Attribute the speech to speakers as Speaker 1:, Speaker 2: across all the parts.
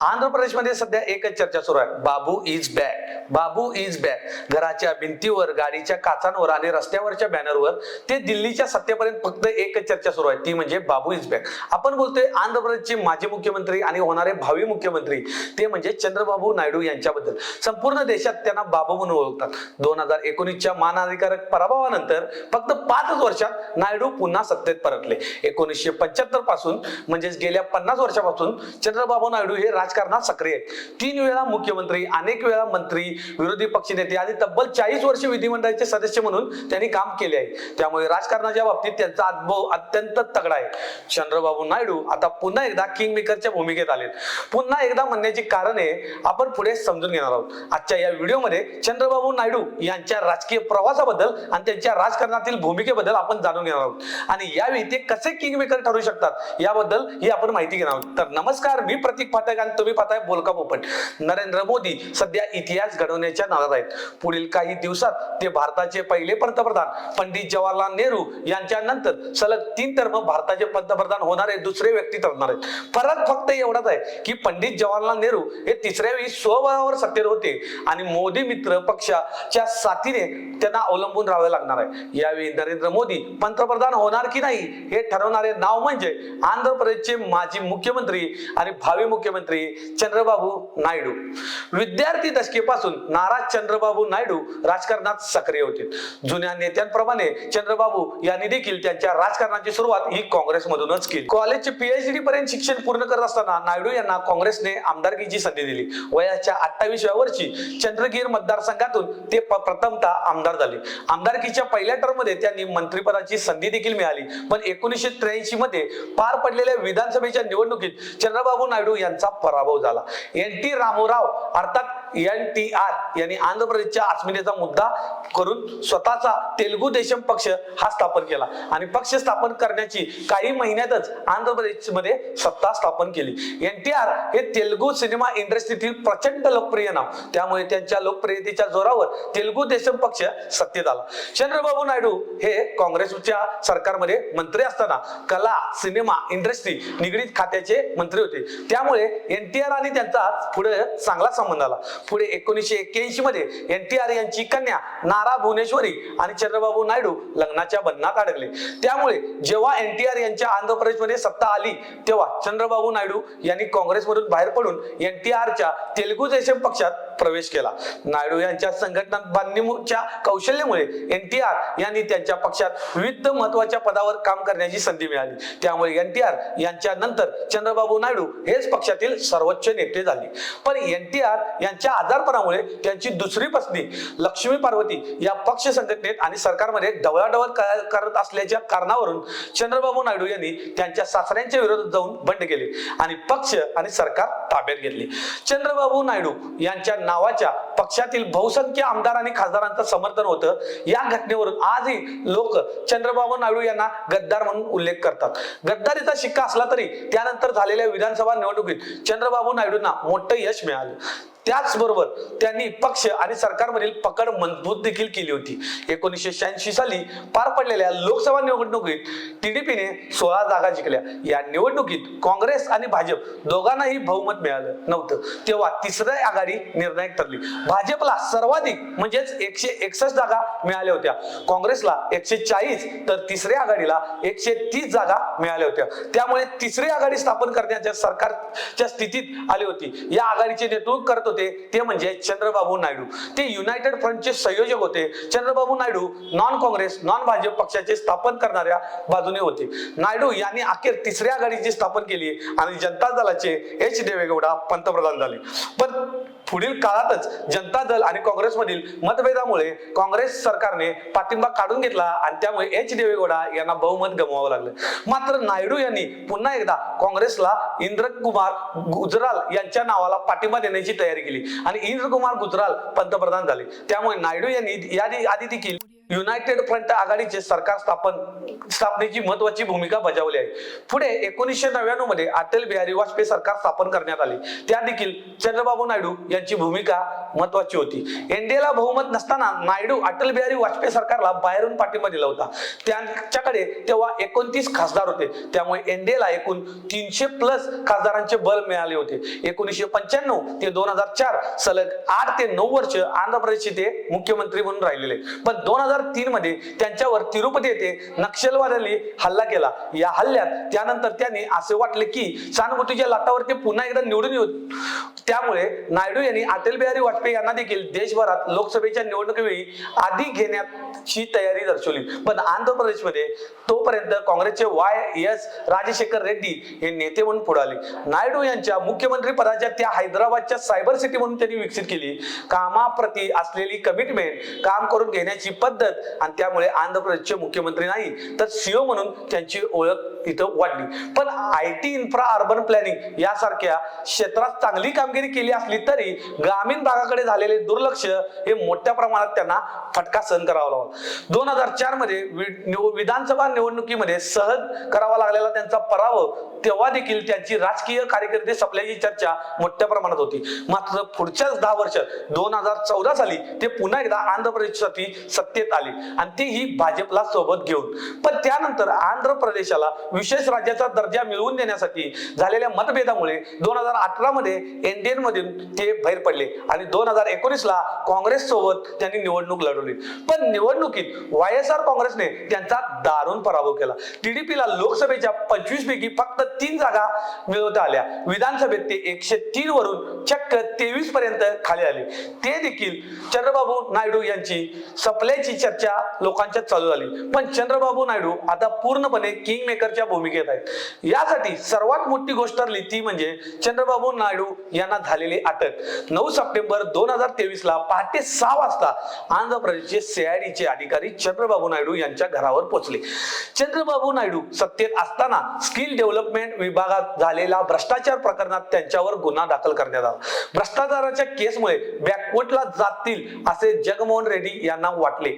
Speaker 1: आंध्र प्रदेशमध्ये सध्या एकच चर्चा सुरू आहे. Babu is back Babu is back घराच्या भिंतीवर गाडीच्या काचांवर आणि रस्त्यावरच्या बॅनरवर ते दिल्लीच्या सत्तेपर्यंत फक्त एकच चर्चा सुरू आहे. ती म्हणजे बाबू इज बॅक आपण बोलतोय आंध्र प्रदेशचे माजी मुख्यमंत्री आणि होणारे भावी मुख्यमंत्री ते म्हणजे चंद्रबाबू नायडू यांच्याबद्दल. संपूर्ण देशात त्यांना बाबू म्हणून ओळखतात. दोन हजार एकोणीसच्या मानधिकारक पराभवानंतर फक्त पाचच वर्षात नायडू पुन्हा सत्तेत परतले. एकोणीसशे पंच्याहत्तरपासून म्हणजेच गेल्या पन्नास वर्षापासून चंद्रबाबू नायडू हे राजकारणात सक्रिय आहेत तीन वेळा मुख्यमंत्री अनेक वेळा मंत्री विरोधी पक्षनेते आधी तब्बल चाळीस वर्ष विधिमंडळाचे सदस्य म्हणून त्यांनी काम केले आहे. त्यामुळे राजकारणाच्या बाबतीत त्यांचा अनुभव अत्यंत तगडा आहे. चंद्रबाबू नायडू आता पुन्हा एकदा किंग मेकरच्या भूमिकेत आलेत. पुन्हा एकदा म्हणण्याची कारणे आपण पुढे समजून घेणार आहोत. आजच्या या व्हिडिओमध्ये चंद्रबाबू नायडू यांच्या राजकीय प्रवासाबद्दल आणि त्यांच्या राजकारणातील भूमिकेबद्दल आपण जाणून घेणार आहोत. आणि यावेळी ते कसे किंग मेकर ठरू शकतात याबद्दल ही आपण माहिती घेणार आहोत. तर नमस्कार मी प्रतीक पाठक आणि तुम्ही पाहताय बोलका पोपट. नरेंद्र मोदी सध्या इतिहास घडवण्याच्या नादात आहेत. पुढील काही दिवसात ते भारताचे पहिले पंतप्रधान पंडित जवाहरलाल नेहरू यांच्या नंतर सलग तीन टर्म भारताचे पंतप्रधान होणारे दुसरे व्यक्ती ठरणार आहेत. फरक फक्त एवढाच आहे की पंडित जवाहरलाल नेहरू हे तिसऱ्या वेळी स्वबळावर सत्तेत होते आणि मोदी मित्र पक्षाच्या साथीने त्यांना अवलंबून राहावे लागणार आहे. यावेळी नरेंद्र मोदी पंतप्रधान होणार की नाही हे ठरवणारे नाव म्हणजे आंध्र प्रदेशचे माजी मुख्यमंत्री आणि भावी मुख्यमंत्री चंद्रबाबू नायडू. विद्यार्थी दशकेपासून नाराज चंद्रबाबू नायडू राजकारणात सक्रिय होते. जुन्या नेत्यांप्रमाणे चंद्रबाबू यांनी देखील त्यांच्या राजकारणाची सुरुवात ही काँग्रेसमधूनच केली. कॉलेजचे पीएचडी पर्यंत शिक्षण पूर्ण करत असताना नायडू यांना काँग्रेसने आमदारकीची संधी दिली. वयाच्या अठ्ठावीसव्या वर्षी चंद्रगीर मतदारसंघातून ते प्रथमतः आमदार झाले. आमदारकीच्या पहिल्या टर्ममध्ये त्यांनी मंत्रिपदाची संधी देखील मिळाली. पण एकोणीसशे त्र्याऐंशी मध्ये पार पडलेल्या विधानसभेच्या निवडणुकीत चंद्रबाबू नायडू यांचा पराभव झाला. एन टी रामोराव अर्थात एन टी आर यांनी आंध्र प्रदेशच्या अस्मितेचा मुद्दा करून स्वतःचा तेलुगू देशम पक्ष हा स्थापन केला. आणि पक्ष स्थापन करण्याची काही महिन्यातच आंध्र प्रदेशमध्ये सत्ता स्थापन केली. एन टी आर हे तेलुगू सिनेमा इंडस्ट्रीतील प्रचंड लोकप्रिय नाव. त्यामुळे त्यांच्या लोकप्रियतेच्या जोरावर तेलुगू देशम पक्ष सत्तेत आला. चंद्रबाबू नायडू हे काँग्रेसच्या सरकारमध्ये मंत्री असताना कला सिनेमा इंडस्ट्री निगडीत खात्याचे मंत्री होते. त्यामुळे एन टी आर आणि त्यांचा पुढे चांगला संबंध आला. पुढे एकोणीसशे एक्क्याऐंशी मध्ये एन टी आर यांची कन्या नारा भुवनेश्वरी आणि चंद्रबाबू नायडू लग्नाच्या बंधनात अडकले. त्यामुळे जेव्हा एन टी आर यांच्या आंध्र प्रदेशमध्ये सत्ता आली तेव्हा चंद्रबाबू नायडू यांनी काँग्रेसमधून बाहेर पडून एन टी आरच्या तेलुगू देशम पक्षात प्रवेश केला. नायडू यांच्या संघटना बांधणीच्या कौशल्यामुळे एन टी आर यांनी त्यांच्या पक्षात विविध महत्त्वाच्या पदावर काम करण्याची संधी मिळाली. त्यामुळे एन टी आर यांच्या नंतर चंद्रबाबू नायडू हेच पक्षातील सर्वोच्च नेते झाले. पण एन टी आर यांच्या आजारपणामुळे त्यांची दुसरी पत्नी लक्ष्मी पार्वती या पक्ष संघटनेत आणि सरकारमध्ये डवळाडवळ करत असल्याच्या कारणावरून चंद्रबाबू नायडू यांनी त्यांच्या सासऱ्यांच्या विरोधात जाऊन बंड केले. आणि पक्ष आणि सरकार ताब्यात घेतले. चंद्रबाबू नायडू यांच्या नावाच्या पक्षातील बहुसंख्य आमदार आणि खासदारांचं समर्थन होतं. या घटनेवरून आजही लोक चंद्रबाबू नायडू यांना गद्दार म्हणून उल्लेख करतात. गद्दारीचा शिक्का असला तरी त्यानंतर झालेल्या विधानसभा निवडणुकीत चंद्रबाबू नायडूंना मोठं यश मिळालं. त्याचबरोबर त्यांनी पक्ष आणि सरकारमधील पकड मजबूत देखील केली होती. एकोणीसशे शहाऐंशी साली पार पडलेल्या लोकसभा निवडणुकीत टीडीपीने सोळा जागा जिंकल्या. या निवडणुकीत काँग्रेस आणि भाजप दोघांनाही बहुमत मिळालं नव्हतं. तेव्हा तिसऱ्या आघाडी निर्णायक ठरली. भाजपला सर्वाधिक म्हणजेच एकशे एकसष्ट जागा मिळाल्या होत्या. काँग्रेसला एकशे चाळीस तर तिसऱ्या आघाडीला एकशे तीस जागा मिळाल्या होत्या. त्यामुळे तिसरी आघाडी स्थापन करण्याच्या सरकारच्या स्थितीत आली होती. या आघाडीचे नेतृत्व करत होते ते म्हणजे चंद्रबाबू नायडू. ते युनायटेड फ्रंटचे संयोजक होते. चंद्रबाबू नायडू नॉन काँग्रेस नॉन भाजप पक्षाचे स्थापन करणाऱ्या बाजूने होते. नायडू यांनी अखेर तिसऱ्या आघाडीची स्थापन केली आणि जनता दलाचे एच देवेगौडा पंतप्रधान झाले. पण पुढील काळातच जनता दल आणि काँग्रेसमधील मतभेदामुळे काँग्रेस सरकारने पाठिंबा काढून घेतला आणि त्यामुळे एच देवेगौडा यांना बहुमत गमवावं लागलं. मात्र नायडू यांनी पुन्हा एकदा काँग्रेसला इंद्रकुमार गुजराल यांच्या नावाला पाठिंबा देण्याची तयारी केली. आणि इंद्रकुमार गुजराल पंतप्रधान झाले. त्यामुळे नायडू यांनी या आधी देखील युनायटेड फ्रंट आघाडीचे सरकार स्थापन स्थापनेची महत्वाची भूमिका बजावली आहे. पुढे एकोणीसशे नव्याण्णवमध्ये अटल बिहारी वाजपेयी सरकार स्थापन करण्यात आले. त्या देखील चंद्रबाबू नायडू यांची भूमिका महत्वाची होती. एनडीएला बहुमत नसताना नायडू अटल बिहारी वाजपेयी सरकारला बाहेरून पाठिंबा दिला होता. त्यांच्याकडे तेव्हा एकोणतीस खासदार होते. त्यामुळे एनडीएला एकूण तीनशे प्लस खासदारांचे बल मिळाले होते. एकोणीसशे पंच्याण्णव ते दोन हजार चार सलग आठ ते नऊ वर्ष आंध्र प्रदेशचे ते मुख्यमंत्री म्हणून राहिलेले. पण दोन हजार तीन मध्ये त्यांच्यावर तिरुपती येथे नक्षलवाद्यांनी हल्ला केला. या हल्ल्यात त्यानंतर त्यांनी असे वाटले की सहानुभूतीच्या लाटावर ते पुन्हा एकदा निवडून येऊ. त्यामुळे नायडू यांनी अटल बिहारी वाजपेयी यांना देखील देशभरात लोकसभेच्या निवडणुकीवेळी आधी घेण्याची तयारी दर्शवली. पण आंध्र प्रदेशमध्ये तोपर्यंत काँग्रेसचे वाय एस राजशेखर रेड्डी हे नेते म्हणून पुढे आले. नायडू यांच्या मुख्यमंत्री पदाच्या त्या हैदराबादच्या सायबर सिटी म्हणून त्यांनी विकसित केली. कामाप्रती असलेली कमिटमेंट काम करून घेण्याची पद्धत आणि त्यामुळे आंध्र प्रदेशचे मुख्यमंत्री नाही तर सीओ म्हणून त्यांची ओळख इथं वाढली. पण I T infra urban planning यासारख्या क्षेत्रात चांगली कामगिरी केली असली तरी ग्रामीण भागाकडे झालेले दुर्लक्ष हे मोठ्या प्रमाणात त्यांना फटका सहन करावा लागला. दोन हजार चारमध्ये विधानसभा निवडणुकीमध्ये सहज करावा लागलेला त्यांचा पराभव तेव्हा देखील त्यांची राजकीय कार्यकर्ते संपल्याची चर्चा मोठ्या प्रमाणात होती. मात्र पुढच्याच दहा वर्षात दोन हजार चौदा साली ते पुन्हा एकदा आंध्र प्रदेशसाठी सत्तेत आले. आणि तेही भाजपला सोबत घेऊन. पण त्यानंतर आंध्र प्रदेशाला विशेष राज्याचा दर्जा मिळवून देण्यासाठी झालेल्या मतभेदामुळे दोन हजार अठरा मध्ये एनडीएन मधून ते बाहेर पडले. आणि दोन हजार एकोणीस ला काँग्रेस सोबत त्यांनी निवडणूक लढवली. पण निवडणुकीत वाय एस आर काँग्रेसने त्यांचा दारुण पराभव केला. टीडीपीला लोकसभेच्या पंचवीस पैकी फक्त तीन जागा मिळवता आल्या. विधानसभेत ते एकशे तीन वरून चक्क तेवीस पर्यंत खाली आले. ते देखील चंद्रबाबू नायडू यांची सप्लायची चर्चा लोकांच्यात चालू झाली. पण चंद्रबाबू नायडू आता पूर्णपणे किंग मेकरच्या भूमिकेत आहेत. यासाठी सर्वात मोठी गोष्ट ठरली ती म्हणजे चंद्रबाबू नायडू यांना झालेली अटक नऊ सप्टेंबर दोन हजार तेवीस ला पहाटे सहा वाजता आंध्र प्रदेशचे सीआयडीचे अधिकारी चंद्रबाबू नायडू यांच्या घरावर पोहोचले. चंद्रबाबू नायडू सत्तेत असताना स्किल डेव्हलपमेंट विभागात झालेला भ्रष्टाचार प्रकरणात त्यांच्यावर गुन्हा दाखल करण्यात आला. भ्रष्टाचाराच्या केसमुळे बॅकवर्डला जातील असे जगमोहन रेड्डी यांना वाटले.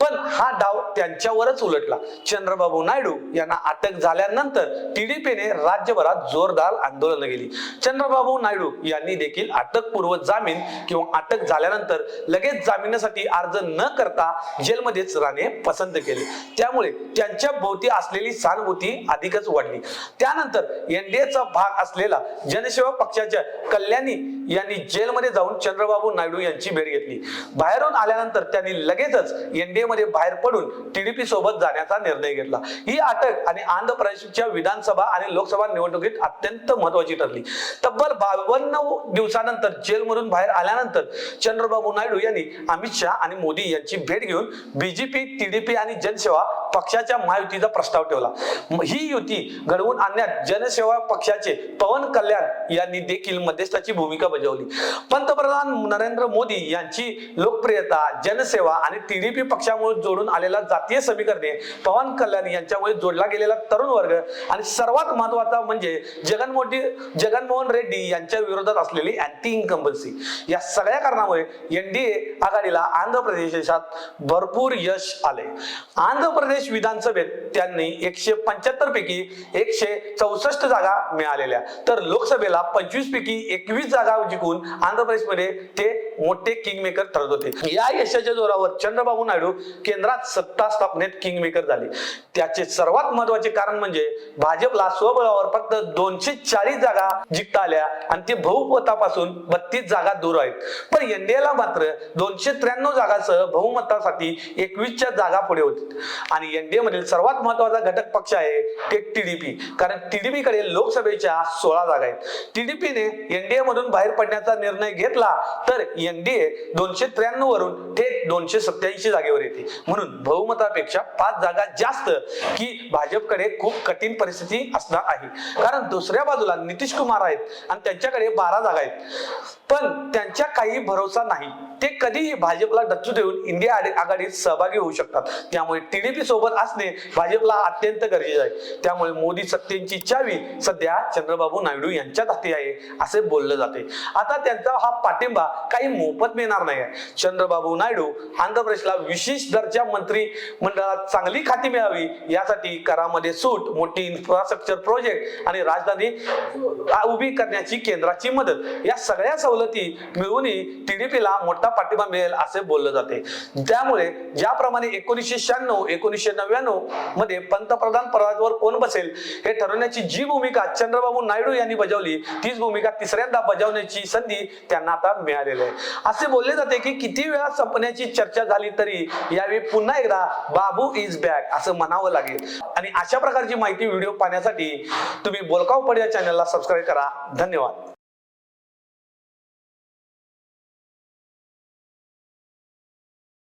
Speaker 1: पण हा डाव त्यांच्यावरच उलटला. चंद्रबाबू नायडू यांना अटक झाल्यानंतर टीडीपीने राज्यभरात जोरदार आंदोलन केली. चंद्रबाबू नायडू यांनी देखील अटकपूर्व जामीन किंवा अटक झाल्यानंतर लगेच जामिनासाठी अर्ज न करता जेलमध्येच राहणे पसंत केले. त्यामुळे त्यांच्या भोवती असलेली सहानुभूती अधिकच वाढली. त्यानंतर एनडीएचा भाग असलेला जनसेवा पक्षाच्या कल्याणी यांनी जेलमध्ये जाऊन चंद्रबाबू नायडू यांची भेट घेतली. बाहेरून आल्यानंतर त्यांनी लगेचच एनडीए मध्ये बाहेर पडून टीडीपी सोबत जाण्याचा निर्णय घेतला. ही अटक आणि आंध्र प्रदेशच्या विधानसभा आणि लोकसभा निवडणुकीत अत्यंत महत्वाची ठरली. तब्बल बावन्न दिवसानंतर जेलमधून बाहेर आल्यानंतर चंद्रबाबू नायडू यांनी अमित शहा आणि मोदी यांची भेट घेऊन बीजेपी टीडीपी आणि जनसेवा पक्षाच्या महायुतीचा प्रस्ताव ठेवला. ही युती घडवून आणण्यात जनसेवा पक्षाचे पवन कल्याण यांनी देखील मध्यस्थाची भूमिका बजावली. पंतप्रधान नरेंद्र मोदी यांची लोकप्रियता जनसेवा आणि टीडीपी पक्षामुळे जोडून आलेला जातीय समीकरणे पवन कल्याण यांच्यामुळे जोडला गेलेला तरुण वर्ग आणि सर्वात महत्त्वाचा म्हणजे जगन जगनमोहन रेड्डी यांच्या विरोधात असलेली अँटी इन्कम्बन्सी या सगळ्या कारणामुळे एनडीए आघाडीला आंध्र प्रदेशात भरपूर यश आले आंध्र प्रदेश विधानसभेत त्यांनी एकशे पंच्याहत्तर पैकी एकशे चौसष्ट जागा मिळालेल्या. तर लोकसभेला पंचवीस पैकी एकवीस जागा जिंकून आंध्र प्रदेशमध्ये ते मोठे किंग मेकर ठरत होते. या यशाच्या जोरावर चंद्रबाबू नायडू केंद्रात सत्ता स्थापनेत किंग मेकर झाले. त्याचे सर्वात महत्त्वाचे कारण म्हणजे भाजपला स्वबळावर फक्त दोनशे चाळीस जागा जिंकता आल्या आणि ते बहुमतापासून बत्तीस जागा दूर आहेत. पण एनडीएला मात्र दोनशे त्र्याण्णव जागासह बहुमतासाठी एकवीसच्या जागा पुढे होती. आणि एनडीए मधील सर्वात महत्त्वाचा घटक पक्ष आहे ते टीडीपी कारण टीडीपी कडे लोकसभेच्या सोळा जागा आहेत. टीडीपीने एनडीए मधून बाहेर पडण्याचा निर्णय घेतला तर एनडीए दोनशे त्र्याण्णव वरून थेट दोनशे सत्याऐंशी जागेवर येते. म्हणून बहुमतापेक्षा पाच जागा जास्त की भाजपकडे खूप कठीण परिस्थिती असणार आहे. कारण दुसऱ्या बाजूला नितीश कुमार आहेत आणि त्यांच्याकडे बारा जागा आहेत. पण त्यांच्या काही भरोसा नाही. ते कधीही भाजपला डच्चू देऊन इंडिया आघाडीत सहभागी होऊ शकतात. त्यामुळे टीडीपी सोबत असणे भाजपला अत्यंत गरजेचे आहे. त्यामुळे मोदी सत्तेची चावी सध्या चंद्रबाबू नायडू यांच्याच हाती आहे असे बोललं जाते. आता त्यांचा हा पाठिंबा काही मोफत मिळणार नाही. चंद्रबाबू नायडू आंध्र प्रदेशला विशेष दर्जा मंत्री मंडळात चांगली खाती मिळावी यासाठी करामध्ये सूट मोठी इन्फ्रास्ट्रक्चर प्रोजेक्ट आणि राजधानी उभी करण्याची केंद्राची मदत या सगळ्या सवलती मिळूनही टीडीपीला मोठा पाठिंबा मिळेल असे बोलले जाते. त्यामुळे ज्याप्रमाणे एकोणीसशे शहाण्णव एकोणीसशे नव्याण्णवमध्ये पंतप्रधान पदावर कोण बसेल हे ठरवण्याची जी भूमिका चंद्रबाबू नायडू यांनी बजावली तीच भूमिका तिसऱ्यांदा बजावण्याची संधी त्यांना आता मिळालेली आहे. असे बोलले जाते की किती वेळा संपण्याची चर्चा झाली तरी यावेळी पुन्हा एकदा बाबू इज बॅक असं म्हणावं लागेल. आणि अशा प्रकारची माहिती व्हिडिओ पाहण्यासाठी तुम्ही बोलकाव पड या चॅनलला सबस्क्राईब करा. धन्यवाद.